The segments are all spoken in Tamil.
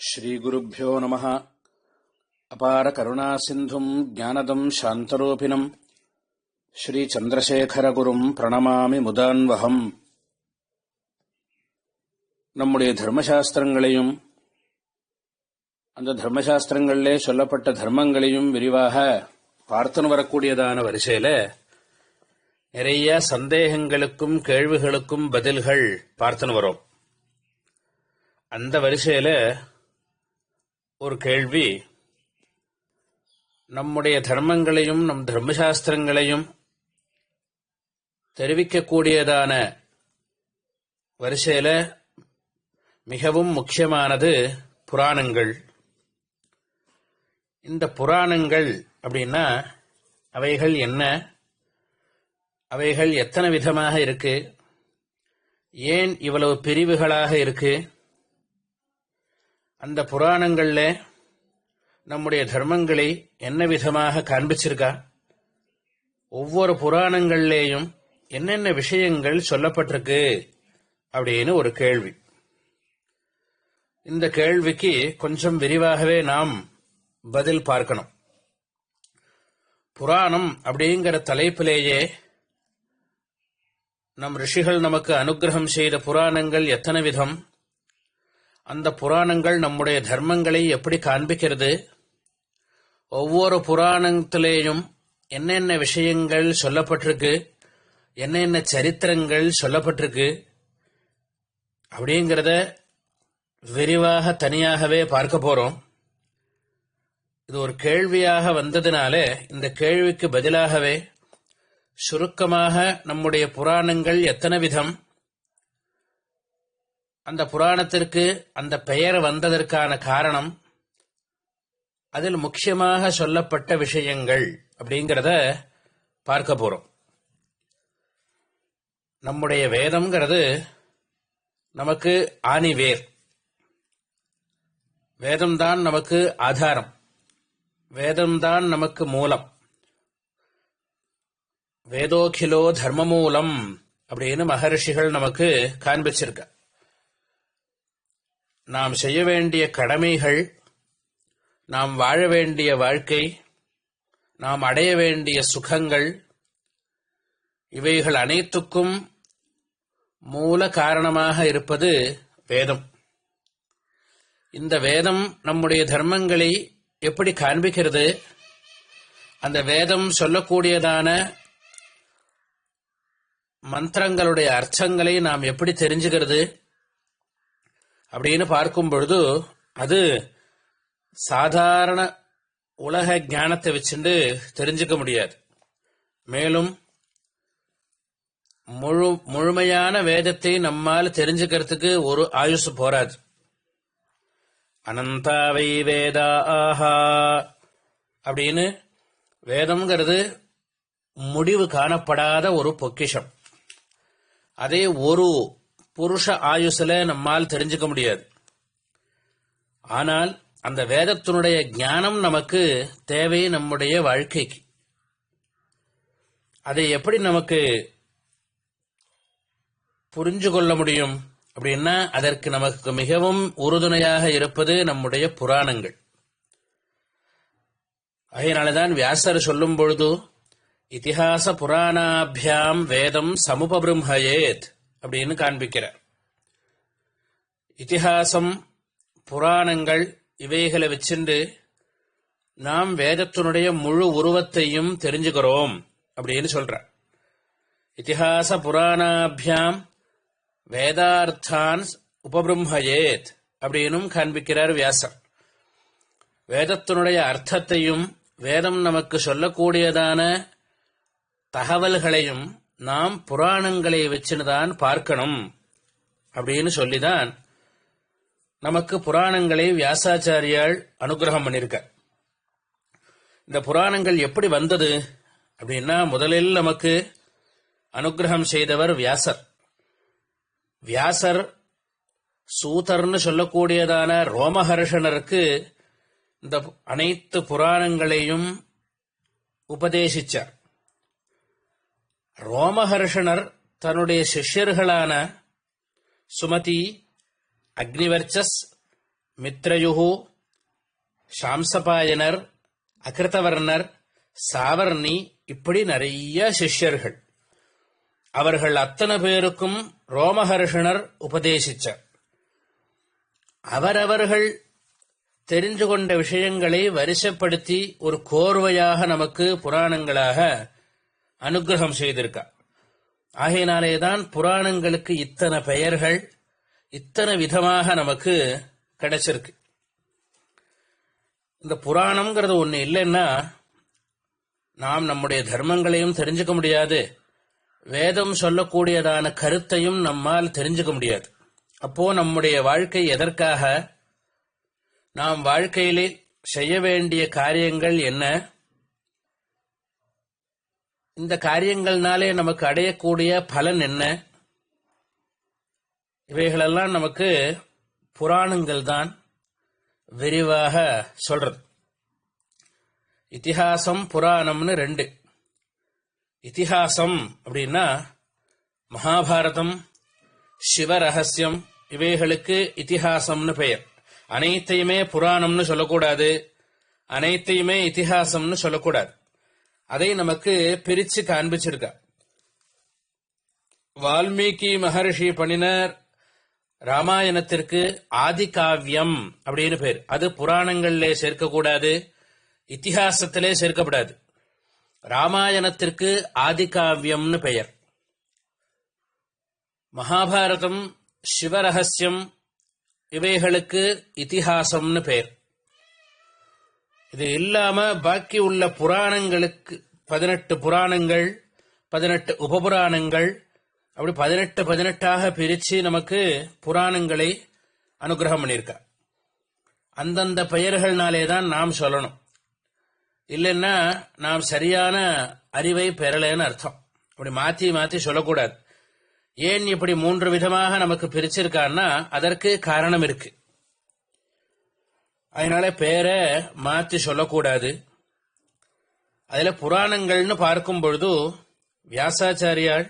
ஸ்ரீகுருப்போ நம. அபார கருணா சிந்தும் ஜானதம் சாந்தரூபிணம். ஸ்ரீச்சந்திரசேகரகுரும் பிரணமாமி முதான்வகம். நம்முடைய தர்மசாஸ்திரங்களையும் அந்த தர்மசாஸ்திரங்களிலே சொல்லப்பட்ட தர்மங்களையும் விரிவாக பார்த்துன்னு வரக்கூடியதான வரிசையில் நிறைய சந்தேகங்களுக்கும் கேள்விகளுக்கும் பதில்கள் பார்த்துன்னு வரும். அந்த வரிசையில் ஒரு கேள்வி. நம்முடைய தர்மங்களையும் நம் தர்மசாஸ்திரங்களையும் தெரிவிக்கக்கூடியதான வரிசையில் மிகவும் முக்கியமானது புராணங்கள். இந்த புராணங்கள் அப்படின்னா அவைகள் என்ன? அவைகள் எத்தனை விதமாக இருக்கு? ஏன் இவ்வளவு பிரிவுகளாக இருக்கு? அந்த புராணங்கள்ல நம்முடைய தர்மங்களை என்ன விதமாக காண்பிச்சிருக்கா? ஒவ்வொரு புராணங்கள்லேயும் என்னென்ன விஷயங்கள் சொல்லப்பட்டிருக்கு அப்படின்னு ஒரு கேள்வி. இந்த கேள்விக்கு கொஞ்சம் விரிவாகவே நாம் பதில் பார்க்கணும். புராணம் அப்படிங்கிற தலைப்பிலேயே நம் ரிஷிகள் நமக்கு அனுகிரகம் செய்த புராணங்கள் எத்தனை விதம்? அந்த புராணங்கள் நம்முடைய தர்மங்களை எப்படி காண்பிக்கிறது? ஒவ்வொரு புராணத்திலேயும் என்னென்ன விஷயங்கள் சொல்லப்பட்டிருக்கு? என்னென்ன சரித்திரங்கள் சொல்லப்பட்டிருக்கு? அப்படிங்கிறத விரிவாக தனியாகவே பார்க்க போகிறோம் இது ஒரு கேள்வியாக வந்ததுனால இந்த கேள்விக்கு பதிலாகவே சுருக்கமாக நம்முடைய புராணங்கள் எத்தனை விதம்? அந்த புராணத்திற்கு அந்த பெயர் வந்ததற்கான காரணம் அதில் முக்கியமாக சொல்லப்பட்ட விஷயங்கள் அப்படிங்கிறத பார்க்க போறோம். நம்முடைய வேதம்ங்கிறது நமக்கு ஆணிவேர். வேதம்தான் நமக்கு ஆதாரம். வேதம்தான் நமக்கு மூலம். வேதோகிலோ தர்மமூலம் அப்படின்னு மகரிஷிகள் நமக்கு காண்பிச்சிருக்க. நாம் செய்ய வேண்டிய கடமைகள் நாம் வாழ வேண்டிய வாழ்க்கை நாம் அடைய வேண்டிய சுகங்கள் இவைகள் அனைத்துக்கும் மூல காரணமாக இருப்பது வேதம். இந்த வேதம் நம்முடைய தர்மங்களை எப்படி காண்பிக்கிறது? அந்த வேதம் சொல்லக்கூடியதான மந்திரங்களுடைய அர்த்தங்களை நாம் எப்படி தெரிஞ்சுக்கிறது? அப்படின்னு பார்க்கும் பொழுது அது சாதாரண உலக ஞானத்தை வச்சுட்டு தெரிஞ்சுக்க முடியாது. மேலும் முழு முழுமையான வேதத்தை நம்மால் தெரிஞ்சுக்கிறதுக்கு ஒரு ஆயுசு போராது. அனந்தாவை வேதா ஆஹா அப்படின்னு வேதம்ங்கிறது முடிவு காணப்படாத ஒரு பொக்கிஷம். அதே ஒரு புருஷ ஆயுசுல நம்மால் தெரிஞ்சுக்க முடியாது. ஆனால் அந்த வேதத்தினுடைய ஞானம் நமக்கு தேவை நம்முடைய வாழ்க்கைக்கு. அதை எப்படி நமக்கு புரிஞ்சு கொள்ள முடியும் அப்படின்னா அதற்கு நமக்கு மிகவும் உறுதுணையாக இருப்பது நம்முடைய புராணங்கள். அதனாலதான் வியாசர் சொல்லும் பொழுது இத்திஹாச புராணாபியாம் வேதம் சமுபபிரம்மயேத் அப்படின்னு காண்பிக்கிறார். இத்திஹாசம் புராணங்கள் இவைகளை வச்சுண்டு நாம் வேதத்தினுடைய முழு உருவத்தையும் தெரிஞ்சுக்கிறோம் அப்படின்னு சொல்றார். இத்திஹாச புராணாபியாம் வேதார்த்தான் உபபிரம்மயேத் அப்படின்னும் காண்பிக்கிறார் வியாசர். வேதத்தினுடைய அர்த்தத்தையும் வேதம் நமக்கு சொல்லக்கூடியதான தகவல்களையும் நாம் புராணங்களை வச்சுதான் பார்க்கணும் அப்படின்னு சொல்லிதான் நமக்கு புராணங்களை வியாசாச்சாரியால் அனுகிரகம் பண்ணியிருக்க இந்த புராணங்கள் எப்படி வந்தது அப்படின்னா முதலில் நமக்கு அனுகிரகம் செய்தவர் வியாசர். வியாசர் சூதர்னு சொல்லக்கூடியதான ரோமஹர்ஷனருக்கு இந்த அனைத்து புராணங்களையும் உபதேசிச்சார். ரோமஹர்ஷனர் தன்னுடைய சிஷ்யர்களான சுமதி அக்னிவர்ச்சஸ் மித்ரயுகு சாம்சபாயனர் அகிருத்தவர்ணர் சாவர்ணி இப்படி நிறைய சிஷ்யர்கள். அவர்கள் அத்தனை பேருக்கும் ரோமஹர்ஷனர் உபதேசிச்சார். அவரவர்கள் தெரிஞ்சு கொண்ட விஷயங்களை வரிசைப்படுத்தி ஒரு கோர்வையாக நமக்கு புராணங்களாக அனுகிரகம் செய்திருக்கார் ஆகையினாலேதான் புராணங்களுக்கு இத்தனை பெயர்கள் இத்தனை விதமாக நமக்கு கிடைச்சிருக்கு. இந்த புராணம்ங்கிறது ஒண்ணு இல்லைன்னா நாம் நம்முடைய தர்மங்களையும் தெரிஞ்சுக்க முடியாது. வேதம் சொல்லக்கூடியதான கருத்தையும் நம்மால் தெரிஞ்சுக்க முடியாது. அப்போ நம்முடைய வாழ்க்கை எதற்காக? நாம் வாழ்க்கையிலே செய்ய வேண்டிய காரியங்கள் என்ன? இந்த காரியங்கள்னாலே நமக்கு அடையக்கூடிய பலன் என்ன? இவைகளெல்லாம் நமக்கு புராணங்கள் தான் விரிவாக சொல்றது. இத்திஹாசம் புராணம்னு ரெண்டு. இத்திஹாசம் அப்படின்னா மகாபாரதம் சிவரகசியம் இவைகளுக்கு இத்திஹாசம்னு பெயர். அனைத்தையுமே புராணம்னு சொல்லக்கூடாது. அனைத்தையுமே இத்திஹாசம்னு சொல்லக்கூடாது. அதை நமக்கு பிரிச்சு காண்பிச்சிருக்கா. வால்மீகி மகர்ஷி பண்ணினர் ராமாயணத்திற்கு ஆதி காவியம் அப்படின்னு பேர். அது புராணங்களிலே சேர்க்கக்கூடாது இத்திஹாசத்திலே சேர்க்கப்படாது. ராமாயணத்திற்கு ஆதி காவியம்னு பெயர். மகாபாரதம் சிவரகசியம் இவைகளுக்கு இத்திஹாசம்னு பெயர் இது இல்லாம பாக்கி உள்ள புராணங்களுக்கு பதினெட்டு புராணங்கள் பதினெட்டு உபபுராணங்கள் அப்படி பதினெட்டு பதினெட்டாக பிரித்து நமக்கு புராணங்களை அனுகிரகம் பண்ணியிருக்கா. அந்தந்த பெயர்கள்னாலே தான் நாம் சொல்லணும். இல்லைன்னா நாம் சரியான அறிவை பெறலைன்னு அர்த்தம். அப்படி மாற்றி மாற்றி சொல்லக்கூடாது. ஏன் இப்படி மூன்று விதமாக நமக்கு பிரிச்சிருக்கான்னா அதற்கு காரணம் இருக்குது அதனால பேரை மாற்றி சொல்லக்கூடாது. அதில் புராணங்கள்னு பார்க்கும் பொழுது வியாசாச்சாரியால்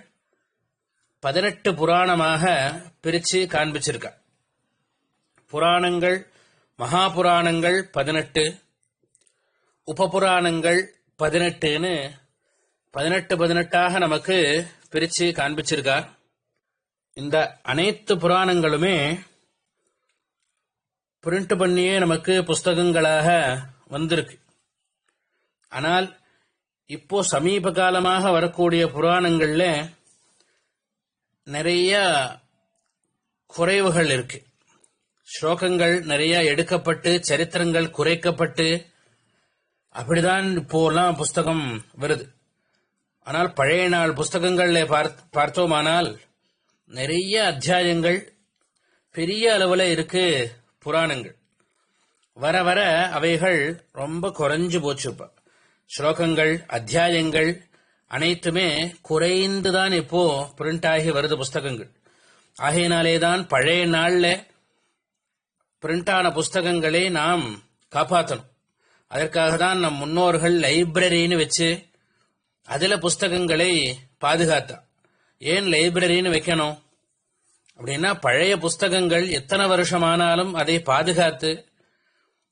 பதினெட்டு புராணமாக பிரித்து காண்பிச்சிருக்கா புராணங்கள் மகா புராணங்கள் பதினெட்டு உபபுராணங்கள் பதினெட்டுன்னு பதினெட்டு பதினெட்டாக நமக்கு பிரித்து காண்பிச்சிருக்கார். இந்த அனைத்து புராணங்களுமே பிரிண்ட் பண்ணியே நமக்கு புஸ்தகங்களாக வந்திருக்கு. ஆனால் இப்போ சமீப காலமாக வரக்கூடிய புராணங்களில் நிறைய குறைவுகள் இருக்கு. ஸ்லோகங்கள் நிறைய எடுக்கப்பட்டு சரித்திரங்கள் குறைக்கப்பட்டு அப்படிதான் இப்போலாம் புஸ்தகம் வருது. ஆனால் பழைய நாள் புஸ்தகங்களில் பார்த்- பார்த்தோமானால் நிறைய அத்தியாயங்கள் பெரிய அளவில் இருக்குது புராணங்கள். வர வர அவைகள் ரொம்ப குறைஞ்சு போச்சு ஸ்லோகங்கள் அத்தியாயங்கள் அனைத்துமே குறைந்து தான் இப்போ பிரிண்ட் ஆகி வருது புஸ்தகங்கள். ஆகையினாலே தான் பழைய நாளில் பிரிண்டான புஸ்தகங்களை நாம் காப்பாற்றணும் அதற்காக தான் நம் முன்னோர்கள் லைப்ரரின்னு வச்சு அதில் புஸ்தகங்களை பாதுகாத்தா. ஏன் லைப்ரரின்னு வைக்கணும்? அப்படின்னா பழைய புஸ்தகங்கள் எத்தனை வருஷமானாலும் அதை பாதுகாத்து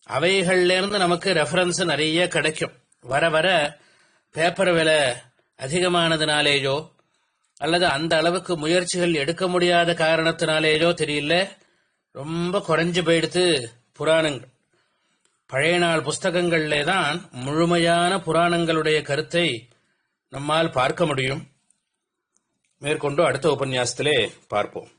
அவைகள்லேருந்து நமக்கு ரெஃபரன்ஸ் நிறைய கிடைக்கும். வர வர பேப்பர் விலை அதிகமானதுனாலேயோ அல்லது அந்த அளவுக்கு முயற்சிகள் எடுக்க முடியாத காரணத்தினாலேயோ தெரியல ரொம்ப குறைஞ்சு போயிடுத்து புராணங்கள். பழைய நாள் புஸ்தகங்களிலே தான் முழுமையான புராணங்களுடைய கருத்தை நம்மால் பார்க்க முடியும். மேற்கொண்டு அடுத்த உபன்யாசத்திலே பார்ப்போம்.